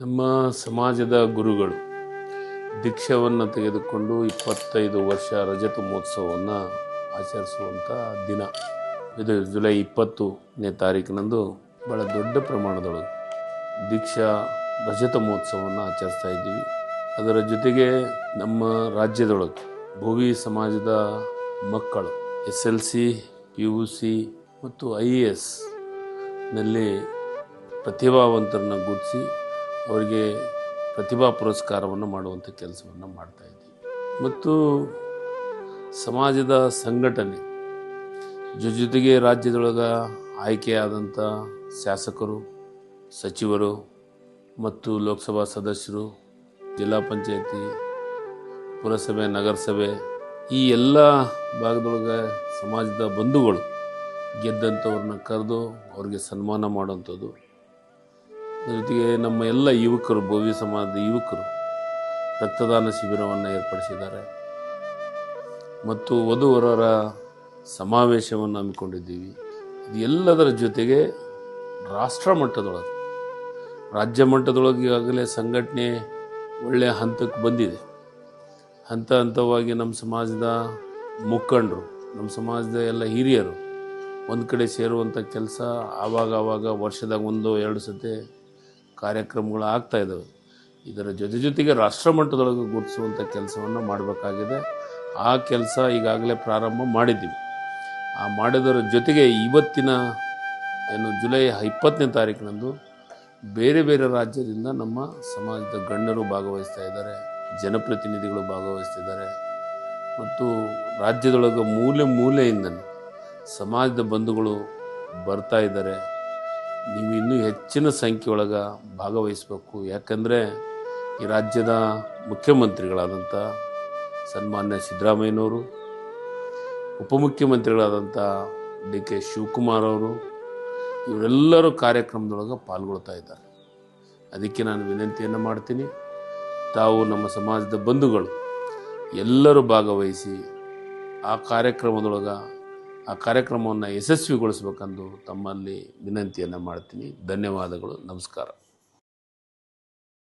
ನಮ್ಮ ಸಮಾಜದ ಗುರುಗಳು ದೀಕ್ಷವನ್ನು ತೆಗೆದುಕೊಂಡು ಇಪ್ಪತ್ತೈದು ವರ್ಷ ರಜತ ಮಹೋತ್ಸವವನ್ನು ಆಚರಿಸುವಂಥ ದಿನ. ಇದು ಜುಲೈ ಇಪ್ಪತ್ತನೇ ತಾರೀಕಿನಂದು ಭಾಳ ದೊಡ್ಡ ಪ್ರಮಾಣದೊಳಗೆ ದೀಕ್ಷಾ ರಜತ ಮಹೋತ್ಸವವನ್ನು ಆಚರಿಸ್ತಾ ಇದ್ದೀವಿ. ಅದರ ಜೊತೆಗೆ ನಮ್ಮ ರಾಜ್ಯದೊಳಗೆ ಭೋವಿ ಸಮಾಜದ ಮಕ್ಕಳು, S L C, P U C ಮತ್ತು ಐ ಎ ಎಸ್ನಲ್ಲಿ ಪ್ರತಿಭಾವಂತರನ್ನ ಗುರುತಿಸಿ ಅವರಿಗೆ ಪ್ರತಿಭಾ ಪುರಸ್ಕಾರವನ್ನು ಮಾಡುವಂಥ ಕೆಲಸವನ್ನು ಮಾಡ್ತಾ ಇದ್ದೀವಿ. ಮತ್ತು ಸಮಾಜದ ಸಂಘಟನೆ ಜೊತೆಗೆ ರಾಜ್ಯದೊಳಗೆ ಆಯ್ಕೆಯಾದಂಥ ಶಾಸಕರು, ಸಚಿವರು ಮತ್ತು ಲೋಕಸಭಾ ಸದಸ್ಯರು, ಜಿಲ್ಲಾ ಪಂಚಾಯತಿ, ಪುರಸಭೆ, ನಗರಸಭೆ, ಈ ಎಲ್ಲ ಭಾಗದೊಳಗೆ ಸಮಾಜದ ಬಂಧುಗಳು ಗೆದ್ದಂಥವ್ರನ್ನ ಕರೆದು ಅವ್ರಿಗೆ ಸನ್ಮಾನ ಮಾಡುವಂಥದ್ದು ಜೊತೆಗೆ ನಮ್ಮ ಎಲ್ಲ ಯುವಕರು, ಭವ್ಯ ಸಮಾಜದ ಯುವಕರು ರಕ್ತದಾನ ಶಿಬಿರವನ್ನು ಏರ್ಪಡಿಸಿದ್ದಾರೆ. ಮತ್ತು ವಧುವರರ ಸಮಾವೇಶವನ್ನು ಹಮ್ಮಿಕೊಂಡಿದ್ದೀವಿ. ಇದು ಎಲ್ಲದರ ಜೊತೆಗೆ ರಾಷ್ಟ್ರ ಮಟ್ಟದೊಳಗೆ, ರಾಜ್ಯ ಮಟ್ಟದೊಳಗೆ ಈಗಾಗಲೇ ಸಂಘಟನೆ ಒಳ್ಳೆಯ ಹಂತಕ್ಕೆ ಬಂದಿದೆ. ಹಂತ ಹಂತವಾಗಿ ನಮ್ಮ ಸಮಾಜದ ಮುಖಂಡರು, ನಮ್ಮ ಸಮಾಜದ ಎಲ್ಲ ಹಿರಿಯರು ಒಂದು ಕಡೆ ಸೇರುವಂಥ ಕೆಲಸ ಆವಾಗ ಆವಾಗ ವರ್ಷದಾಗ ಒಂದು ಎರಡು ಸತಿ ಕಾರ್ಯಕ್ರಮಗಳು ಆಗ್ತಾ ಇದ್ದಾವೆ ಇದರ ಜೊತೆ ಜೊತೆಗೆ ರಾಷ್ಟ್ರ ಮಟ್ಟದೊಳಗೆ ಗುರುತಿಸುವಂಥ ಕೆಲಸವನ್ನು ಮಾಡಬೇಕಾಗಿದೆ. ಆ ಕೆಲಸ ಈಗಾಗಲೇ ಪ್ರಾರಂಭ ಮಾಡಿದ್ದೀವಿ. ಆ ಮಾಡಿದರ ಜೊತೆಗೆ ಇವತ್ತಿನ, ಏನು ಜುಲೈ ಇಪ್ಪತ್ತನೇ ತಾರೀಕಿನಂದು ಬೇರೆ ಬೇರೆ ರಾಜ್ಯದಿಂದ ನಮ್ಮ ಸಮಾಜದ ಗಣ್ಯರು ಭಾಗವಹಿಸ್ತಾ ಇದ್ದಾರೆ, ಜನಪ್ರತಿನಿಧಿಗಳು ಭಾಗವಹಿಸ್ತಿದ್ದಾರೆ ಮತ್ತು ರಾಜ್ಯದೊಳಗೆ ಮೂಲೆ ಮೂಲೆಯಿಂದ ಸಮಾಜದ ಬಂಧುಗಳು ಬರ್ತಾ ಇದ್ದಾರೆ. ನೀವು ಇನ್ನೂ ಹೆಚ್ಚಿನ ಸಂಖ್ಯೆಯೊಳಗೆ ಭಾಗವಹಿಸಬೇಕು. ಯಾಕಂದರೆ ಈ ರಾಜ್ಯದ ಮುಖ್ಯಮಂತ್ರಿಗಳಾದಂಥ ಸನ್ಮಾನ್ಯ ಸಿದ್ದರಾಮಯ್ಯನವರು ಉಪಮುಖ್ಯಮಂತ್ರಿಗಳಾದಂಥ ಡಿ ಕೆ ಶಿವಕುಮಾರ್ ಅವರು, ಇವರೆಲ್ಲರೂ ಕಾರ್ಯಕ್ರಮದೊಳಗೆ ಪಾಲ್ಗೊಳ್ತಾ ಇದ್ದಾರೆ. ಅದಕ್ಕೆ ನಾನು ವಿನಂತಿಯನ್ನು ಮಾಡ್ತೀನಿ. ತಾವು ನಮ್ಮ ಸಮಾಜದ ಬಂಧುಗಳು ಎಲ್ಲರೂ ಭಾಗವಹಿಸಿ ಆ ಕಾರ್ಯಕ್ರಮದೊಳಗೆ ಆ ಕಾರ್ಯಕ್ರಮವನ್ನು ಯಶಸ್ವಿಗೊಳಿಸ್ಬೇಕೆಂದು ತಮ್ಮಲ್ಲಿ ವಿನಂತಿಯನ್ನು ಮಾಡ್ತೀನಿ. ಧನ್ಯವಾದಗಳು. ನಮಸ್ಕಾರ.